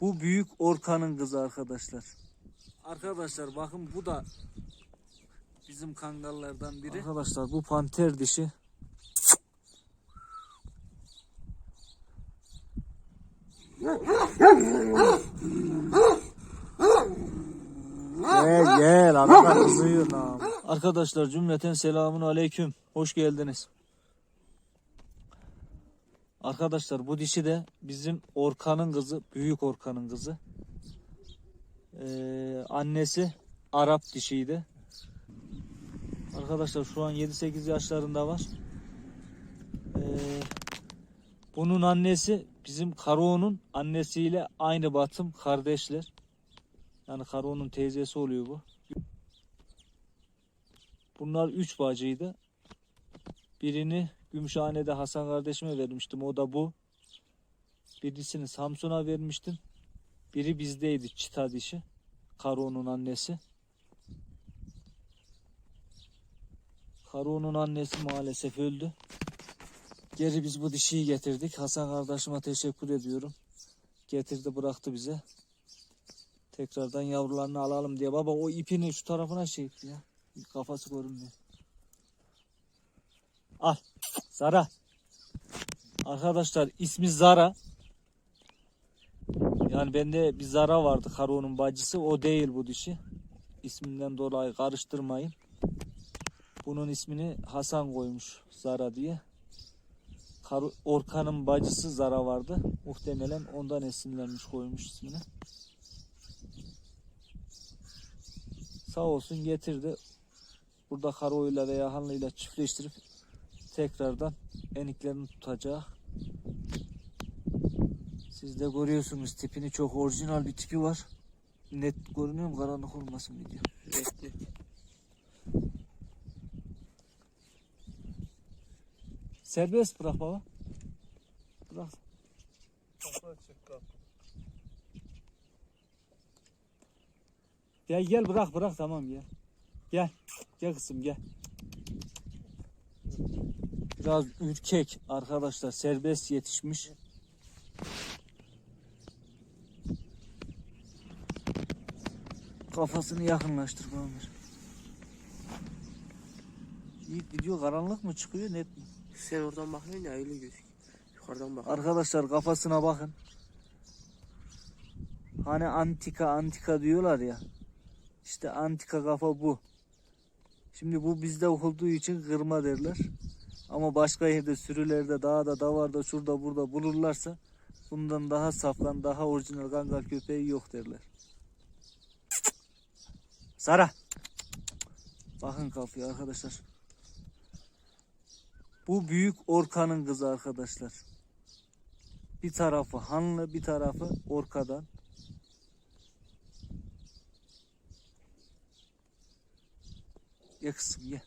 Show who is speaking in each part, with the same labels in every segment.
Speaker 1: Bu büyük Orkan'ın kızı arkadaşlar. Arkadaşlar bakın bu da bizim kangallardan biri. Arkadaşlar bu panter dişi. Gel gel arada kızıyor lan. Arkadaşlar cümleten selamun aleyküm. Hoş geldiniz. Arkadaşlar bu dişi de bizim Orkan'ın kızı, büyük Orkan'ın kızı. Ee, annesi Arap dişiydi. Arkadaşlar şu an 7-8 yaşlarında var. Ee, bunun annesi bizim Karaoğlu'nun annesiyle aynı batım kardeşler. Yani Karaoğlu'nun teyzesi oluyor bu. Bunlar üç bacıydı. Birini Gümüşhane'de Hasan kardeşime vermiştim. O da bu. Birisini Samsun'a vermiştim. Biri bizdeydi çita dişi. Karo'nun annesi. Karo'nun annesi maalesef öldü. Geri biz bu dişiyi getirdik. Hasan kardeşime teşekkür ediyorum. Getirdi bıraktı bize. Tekrardan yavrularını alalım diye. Baba o ipini şu tarafına şey ya. Kafası görünmüyor. Al. Zara. Arkadaşlar ismi Zara. Yani bende bir Zara vardı Karo'nun bacısı. O değil bu dişi. İsminden dolayı karıştırmayın. Bunun ismini Hasan koymuş Zara diye. Orkan'ın bacısı Zara vardı. Muhtemelen ondan esinlenmiş koymuş ismini. Sağ olsun getirdi. Burada karoyla veya hanlıyla çiftleştirip tekrardan eniklerini tutacak. Siz de görüyorsunuz tipini çok orijinal bir tipi var. Net görünüyor mu? Karanlık olmasın video. Serbest bırak baba. Bırak. Gel gel bırak bırak tamam gel. Gel. Gel kızım gel. Biraz ürkek arkadaşlar serbest yetişmiş. Kafasını yakınlaştır Muammer. Yiğit video karanlık mı çıkıyor net mi?
Speaker 2: Sen oradan bakıyorsun ya öyle gözüküyor. Yukarıdan bak.
Speaker 1: Arkadaşlar kafasına bakın. Hani antika antika diyorlar ya. İşte antika kafa bu. Şimdi bu bizde olduğu için kırma derler. Ama başka yerde sürülerde dağda davarda şurada burada bulurlarsa bundan daha safkan daha orijinal kangal köpeği yok derler. Sara. Bakın kafaya arkadaşlar. Bu büyük Orkan'ın kızı arkadaşlar. Bir tarafı Hanlı, bir tarafı Orka'dan. Ye kızım.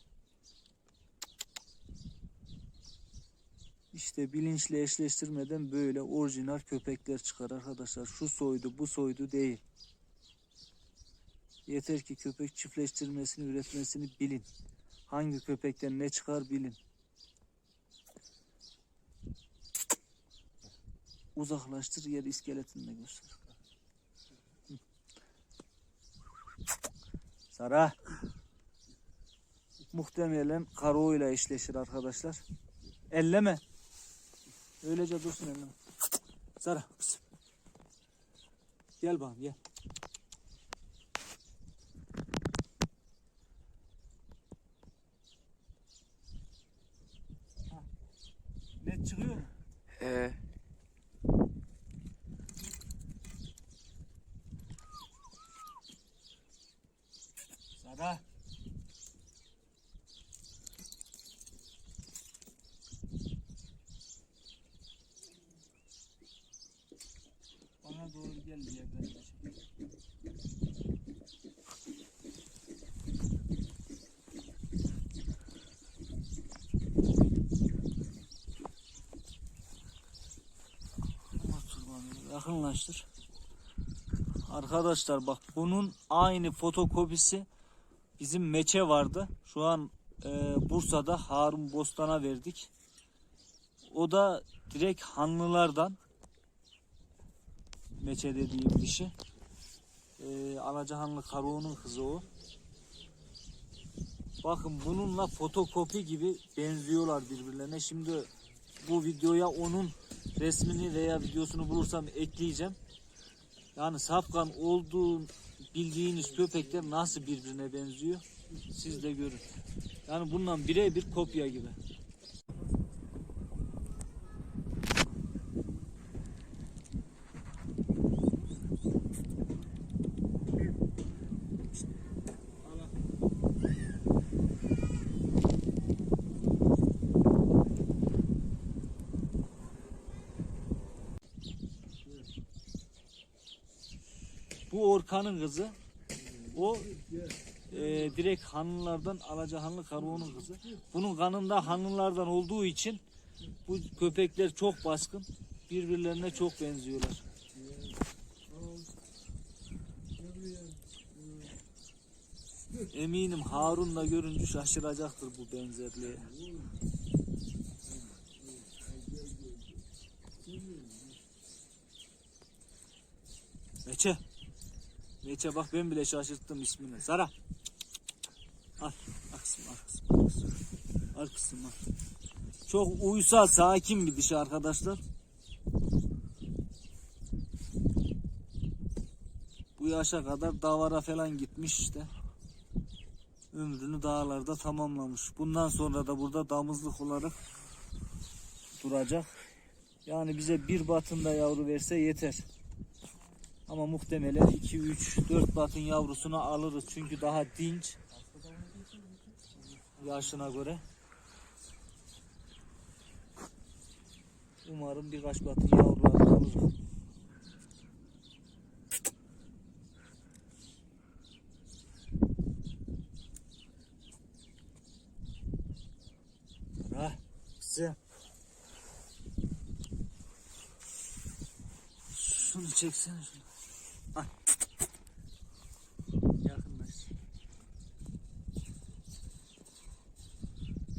Speaker 1: İşte bilinçli eşleştirmeden böyle orijinal köpekler çıkar arkadaşlar. Şu soydu bu soydu değil. Yeter ki köpek çiftleştirmesini üretmesini bilin. Hangi köpekten ne çıkar bilin. Uzaklaştır yer iskeletini de göster. Sara. Muhtemelen karo ile eşleşir arkadaşlar. Elleme. Öylece dursun. Sara. pıs. Gel bakalım gel. Ha. Net çıkıyor mu?
Speaker 2: He.
Speaker 1: Sara. Bana doğru gel bana, Yakınlaştır. Arkadaşlar bak bunun aynı fotokopisi bizim meçe vardı. Şu an e, Bursa'da Harun Bostan'a verdik. O da direkt Hanlılardan. Meçe dediğim dişi. Ee, Alacahanlı Karaoğlu'nun kızı o. Bakın bununla fotokopi gibi benziyorlar birbirlerine. Şimdi bu videoya onun resmini veya videosunu bulursam ekleyeceğim. Yani safkan olduğu bildiğiniz köpekler nasıl birbirine benziyor siz de görün. Yani bundan birebir kopya gibi. Bu Orkan'ın kızı. O e, direkt hanlılardan Alacahanlı Karaoğlu'nun kızı. Bunun kanında hanlılardan olduğu için bu köpekler çok baskın. Birbirlerine çok benziyorlar. Eminim Harun da görünce şaşıracaktır bu benzerliğe. Meçe. Meçe bak ben bile şaşırttım ismini. Sara. Al. Al kızım al kızım. Al kızım. Al al. Çok uysal sakin bir dişi arkadaşlar. Bu yaşa kadar davara falan gitmiş işte. Ömrünü dağlarda tamamlamış. Bundan sonra da burada damızlık olarak duracak. Yani bize bir batında yavru verse yeter. Ama muhtemelen 2, 3, 4 batın yavrusunu alırız. Çünkü daha dinç. Yaşına göre. Umarım birkaç batın yavrularını alırız. Ha, güzel. Şunu çeksene şunu. Al. Yakınlaş.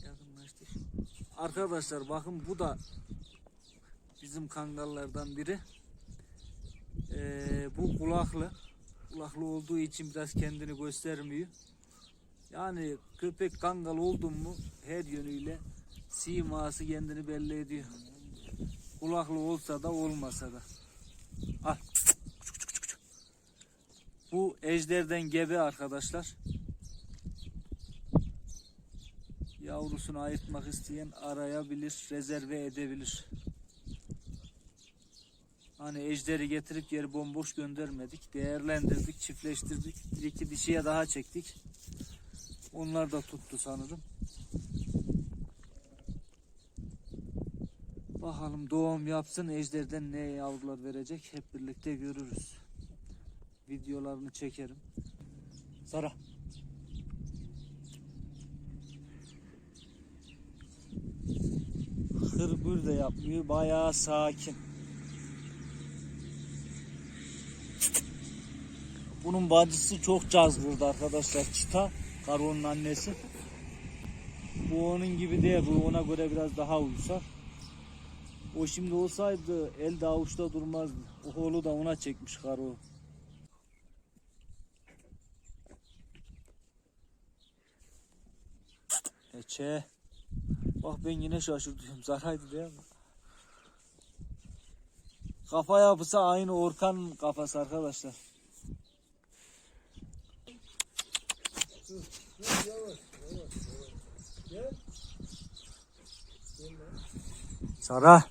Speaker 1: Yakınlaştır. Arkadaşlar bakın bu da bizim kangallardan biri. Ee, bu kulaklı. Kulaklı olduğu için biraz kendini göstermiyor. Yani köpek kangal oldun mu her yönüyle siması kendini belli ediyor. Kulaklı olsa da olmasa da. Al. Bu ejderden gebe arkadaşlar. Yavrusunu ayırtmak isteyen arayabilir, rezerve edebilir. Hani ejderi getirip yeri bomboş göndermedik. Değerlendirdik, çiftleştirdik. Bir iki dişiye daha çektik. Onlar da tuttu sanırım. Bakalım doğum yapsın ejderden ne yavrular verecek hep birlikte görürüz. Videolarını çekerim. Sara. Hırgür de yapmıyor. Bayağı sakin. Bunun bacısı çok cazgırdı arkadaşlar. Çita. Karonun annesi. Bu onun gibi değil. Bu ona göre biraz daha uysal. O şimdi olsaydı elde avuçta durmazdı. O oğlu da ona çekmiş karo. Eçe. Bak ben yine şaşırtıyorum. Zaraydı değil mi? Kafa yapısı aynı Orkan kafası arkadaşlar. Sara.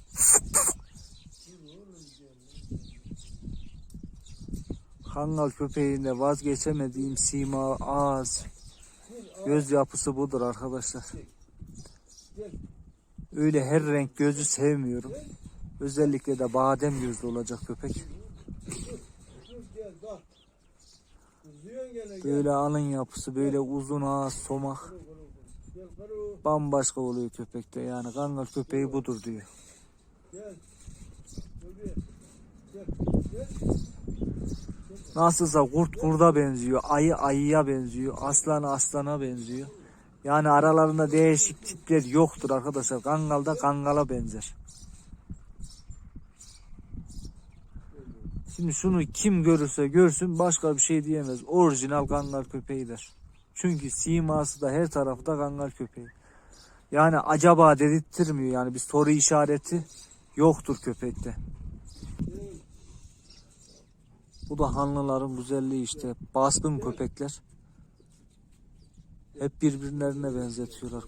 Speaker 1: Kangal köpeğinde vazgeçemediğim sima ağız. Göz yapısı budur arkadaşlar. Öyle her renk gözü sevmiyorum. Özellikle de badem gözlü olacak köpek. Böyle alın yapısı, böyle uzun ağız, somak. Bambaşka oluyor köpekte yani. Kangal köpeği budur diyor. Nasılsa kurt kurda benziyor, ayı ayıya benziyor, aslan aslana benziyor. Yani aralarında değişik tipler yoktur arkadaşlar. Kangal da kangala benzer. Şimdi şunu kim görürse görsün başka bir şey diyemez. Orijinal kangal köpeğidir. Çünkü siması da her tarafta kangal köpeği. Yani acaba dedirttirmiyor yani bir soru işareti yoktur köpekte. Bu da hanlıların güzelliği işte. Baskın köpekler. Hep birbirlerine benzetiyorlar.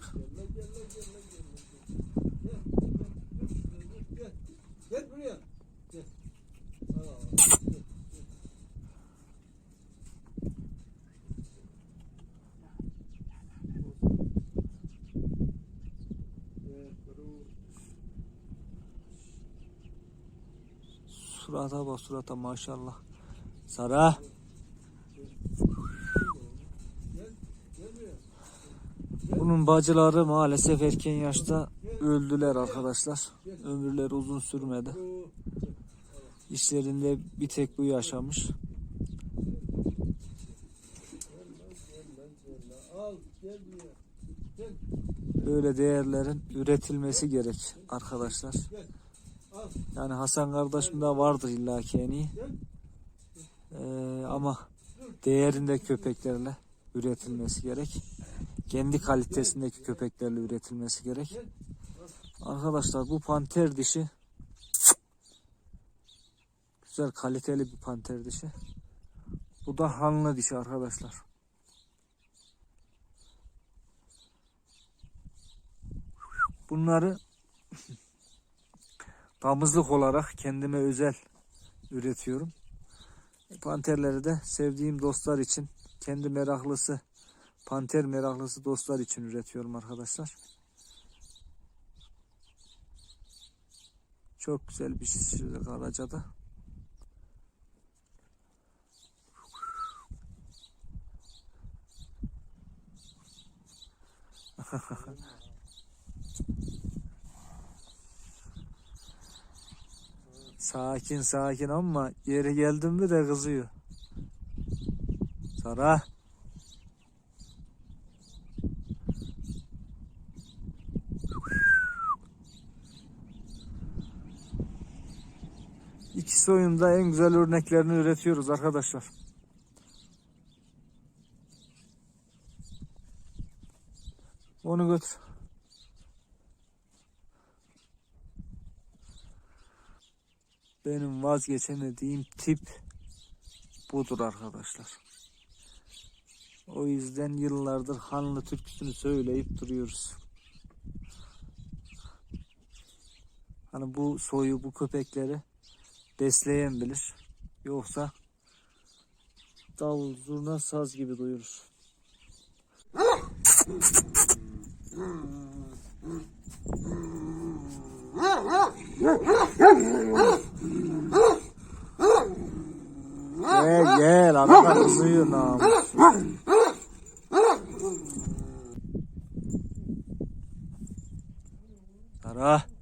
Speaker 3: Gel buraya. Gel.
Speaker 1: Surata bak surata maşallah. Sara. Bunun bacıları maalesef erken yaşta öldüler arkadaşlar. Ömürleri uzun sürmedi. İşlerinde bir tek bu yaşamış. Böyle değerlerin üretilmesi gerek arkadaşlar. Yani Hasan kardeşim de vardır illaki en. Ee, ama değerinde köpeklerle üretilmesi gerek. Kendi kalitesindeki köpeklerle üretilmesi gerek. Arkadaşlar bu panter dişi güzel kaliteli bir panter dişi. Bu da hanlı dişi arkadaşlar. Bunları damızlık olarak kendime özel üretiyorum. Panterleri de sevdiğim dostlar için, kendi meraklısı, panter meraklısı dostlar için üretiyorum arkadaşlar. Çok güzel bir şey Karaca'da. Sakin sakin ama yere geldim mi de kızıyor. Sara. İkisi oyunda en güzel örneklerini üretiyoruz arkadaşlar. Onu götür. Benim vazgeçemediğim tip budur arkadaşlar. O yüzden yıllardır Hanlı türküsünü söyleyip duruyoruz. Hani bu soyu, bu köpekleri besleyen bilir. Yoksa davul, zurna, saz gibi duyurur. Gel gel adam kızıyor namus. Sara.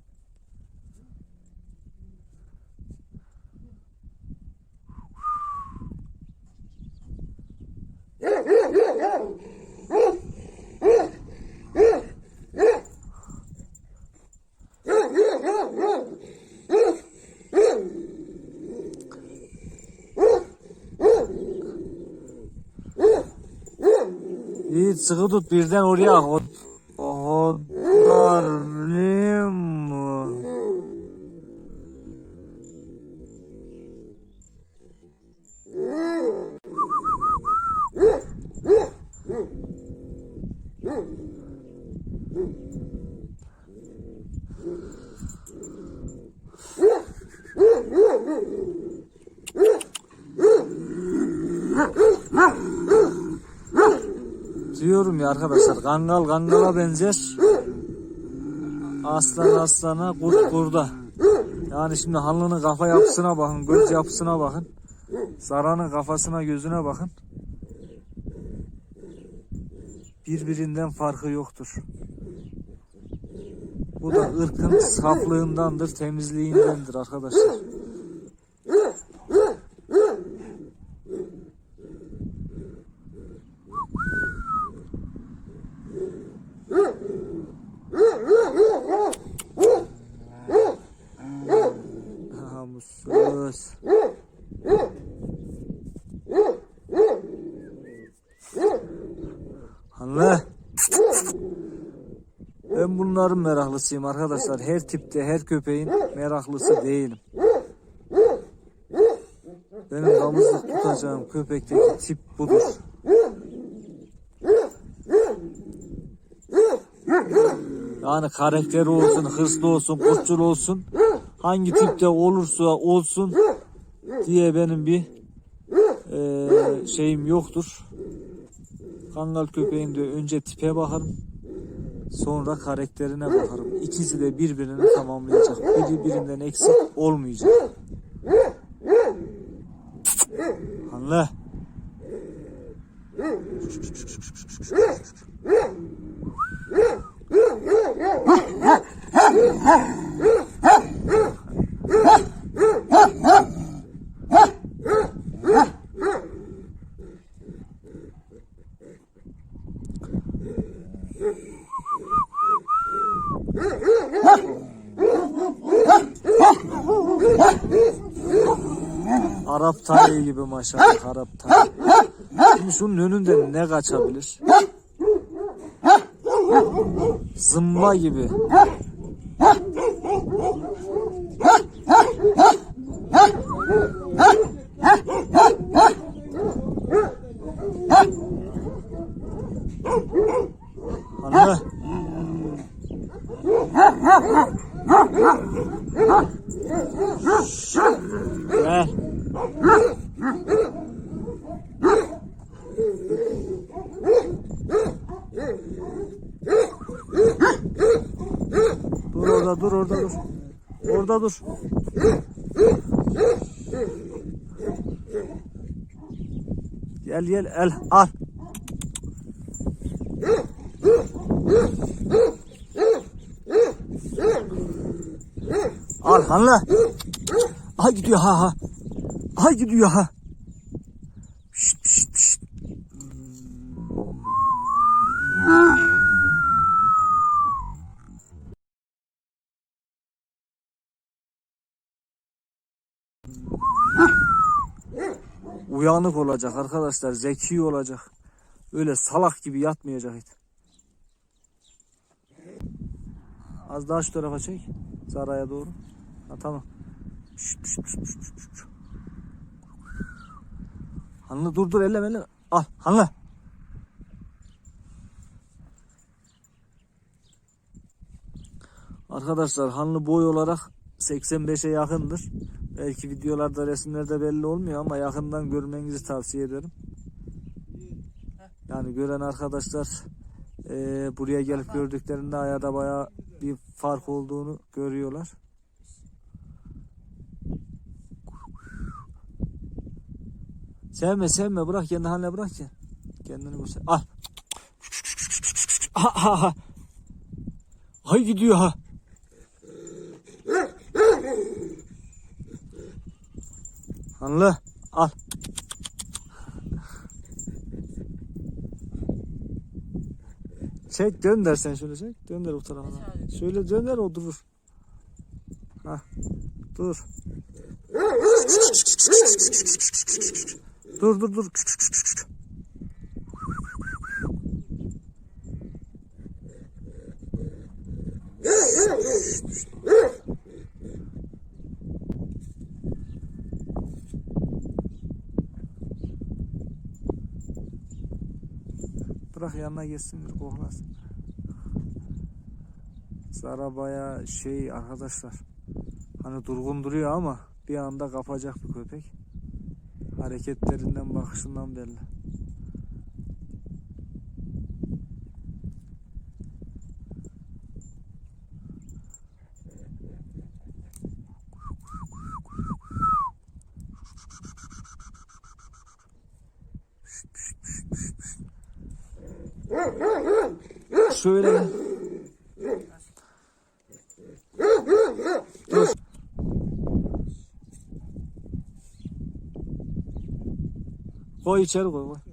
Speaker 1: Yiğit sıkı tut birden oraya. Diyorum ya arkadaşlar kangal kangala benzer. Aslan aslana kurt kurda. Yani şimdi hanlının kafa yapısına bakın, göz yapısına bakın. Saranın kafasına gözüne bakın. Birbirinden farkı yoktur. Bu da ırkın saflığındandır, temizliğindendir arkadaşlar. görüşürüz. Anne. Ben bunların meraklısıyım arkadaşlar. Her tipte her köpeğin meraklısı değilim. Benim damızlık tutacağım köpekteki tip budur. Yani karakteri olsun, hırslı olsun, kurtçul olsun. Hangi tipte olursa olsun diye benim bir eee, şeyim yoktur. Kangal köpeğinde önce tipe bakarım. Sonra karakterine bakarım. İkisi de birbirini tamamlayacak. Biri birinden eksik olmayacak. Anla. Arap tarihi gibi maşallah Arap tarihi. Şimdi şunun önünde ne kaçabilir? Zımba gibi. Anne. Gel. Dur orada dur orada dur. Orada dur. Gel gel el al. Al hanla. Ay gidiyor ha ha. Ay gidiyor ha. Uyanık olacak arkadaşlar, zeki olacak. Öyle salak gibi yatmayacak hiç. Az daha şu tarafa çek. Saraya doğru. Ha tamam. Şşt, şşt, şşt, şşt, şşt. Hanlı dur dur elleme elleme. Al Hanlı. Arkadaşlar Hanlı boy olarak 85'e yakındır. Belki videolarda resimlerde belli olmuyor ama yakından görmenizi tavsiye ederim. Yani gören arkadaşlar eee, buraya gelip gördüklerinde ayada bayağı bir fark olduğunu görüyorlar. Sevme sevme bırak kendi haline bırak ya. Kendini göster. Al. Ha ha ha. Hay gidiyor ha. Anlı al. Çek dönder sen şöyle çek. Dönder o tarafa. Şöyle dönder o durur. Ha. Dur. Dur dur dur. Bırak yanına geçsin bir koklasın. Zara baya şey arkadaşlar. Hani durgun duruyor ama bir anda kapacak bir köpek. Hareketlerinden bakışından belli. Şöyle Dur. Koy içeri koy koy.